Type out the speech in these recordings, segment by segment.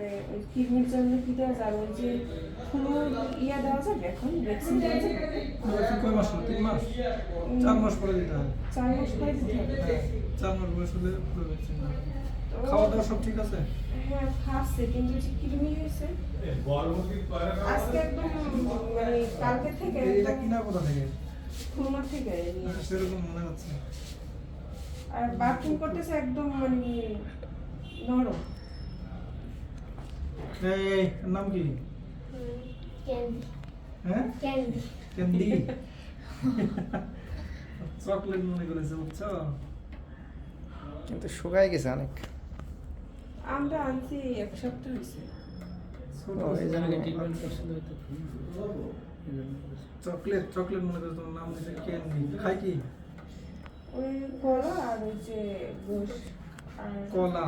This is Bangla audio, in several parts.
তারপরে ওই কিডনির জন্য কি দেওয়া যাবে ওই যে ফ্লু ইয়া দেওয়া যাবে এখন? ভ্যাকসিন দেওয়া যাবে কয় মাস তিন মাস? চার মাস পরে দিতে হবে চার মাস পরে দিতে হবে। হ্যাঁ চার মাস বয়স হলে পুরো ভ্যাকসিন খাওয়া দাওয়া সব ঠিক আছে? হ্যাঁ খাচ্ছে কিন্তু যে কৃমি হয়েছে। আজকে একদম মানে কালকে থেকে এটা কিনা কোথা থেকে? খুলনা থেকে। সেরকম মনে হচ্ছে। আর বাথরুম করতেছে একদম মানে নরম। এই নাম কি? ক্যান্ডি হ্যাঁ? ক্যান্ডি ক্যান্ডি চকলেট মনে করেছে বুঝছ? কিন্তু শুকায় গেছে অনেক। আমরা আনছি এক সপ্তাহ হয়েছে চকলেট চকলেট মনে করে তোমার নাম দিয়েছে ক্যান্ডি খাই কি? ওই কলা আর ওই যে গোশ। কলা।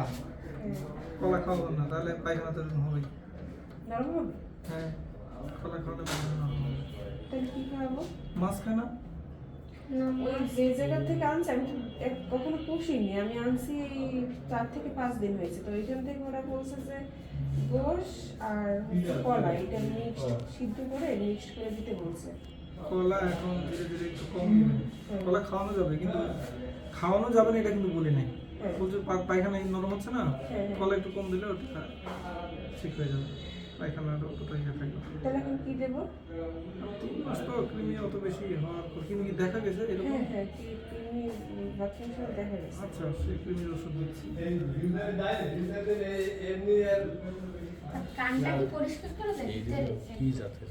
কলা খাওয়াবো না তাহলে পায়খানা তো হবে? হ্যাঁ কলা খাওয়ালে পায়খানা হবে। তাহলে কি মাছ যে জায়গা থেকে আনছি আমি এক- কখনো পুষিনি আমি আনছি চার থেকে পাঁচ দিন হয়েছে তো ওইখান থেকে ওরা বলছে যে গোশ আর কলা এটা মিক্সড সিদ্ধ করে মিক্সড করে দিতে বলছে। কলা এখন ধীরে ধীরে একটু কম কলা খাওয়ানো যাবে কিন্তু খাওয়ানো যাবে না এটা কিন্তু বলি নাই। পায়খানা নরম হচ্ছে না হ্যাঁ। কলা একটু কম দিলে ওটা ঠিক হয়ে যাবে। পায়খানাটা অতটা ইয়ে থাকবে তাহলে এখন কি দেবো? তো কৃমি অত বেশি হওয়ার কিন্তু দেখা গেছে এরকম? হ্যাঁ হ্যাঁ দেখা গেছে। আচ্ছা সেই কৃমির ওষুধ দিচ্ছি। কানটা কি পরিষ্কার করে দেয়? কি জাতের?